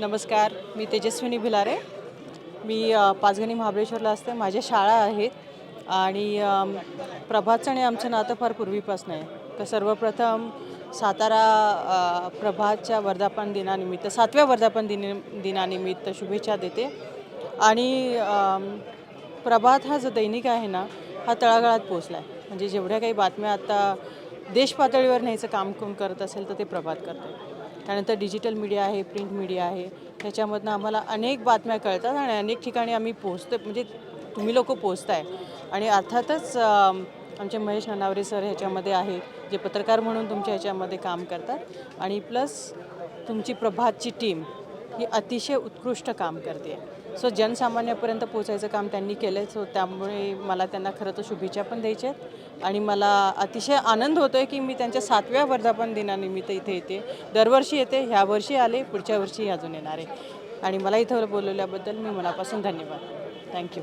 नमस्कार मी तेजस्विनी भिलारे. मी पाचगणी महाबळेश्वरला असते. माझ्या शाळा आहेत आणि प्रभातचं आणि आमचं नातं फार पूर्वीपासून आहे. तर सर्वप्रथम सातारा प्रभातच्या वर्धापन दिनानिमित्त सातव्या वर्धापन दिन दिनानिमित्त शुभेच्छा देते. आणि प्रभात हा जो दैनिक आहे ना हा तळागाळात पोचला आहे. म्हणजे जेवढ्या काही बातम्या आता देश पातळीवर न्यायचं काम कोण करत असेल तर ते प्रभात करते त्यानंतर डिजिटल मीडिया आहे प्रिंट मीडिया आहे. त्याच्यामधनं आम्हाला अनेक बातम्या कळतात आणि अनेक ठिकाणी आम्ही पोचतो म्हणजे तुम्ही लोक पोचताय आणि अर्थातच आमचे महेश ननावरे सर ह्याच्यामध्ये आहेत जे पत्रकार म्हणून तुमच्या ह्याच्यामध्ये काम करतात. आणि प्लस तुमची प्रभातची टीम ही अतिशय उत्कृष्ट काम करते. सो जनसामान्यापर्यंत पोचायचं काम त्यांनी केलं आहे सो त्यामुळे मला त्यांना खरं तर शुभेच्छा पण द्यायच्या आहेत. आणि मला अतिशय आनंद होतो आहे की मी त्यांच्या सातव्या वर्धापन दिनानिमित्त इथे येते. दरवर्षी येते ह्या वर्षी आले पुढच्या वर्षी अजून येणार आहे. आणि मला इथं बोलवल्याबद्दल मी मनापासून धन्यवाद. थँक्यू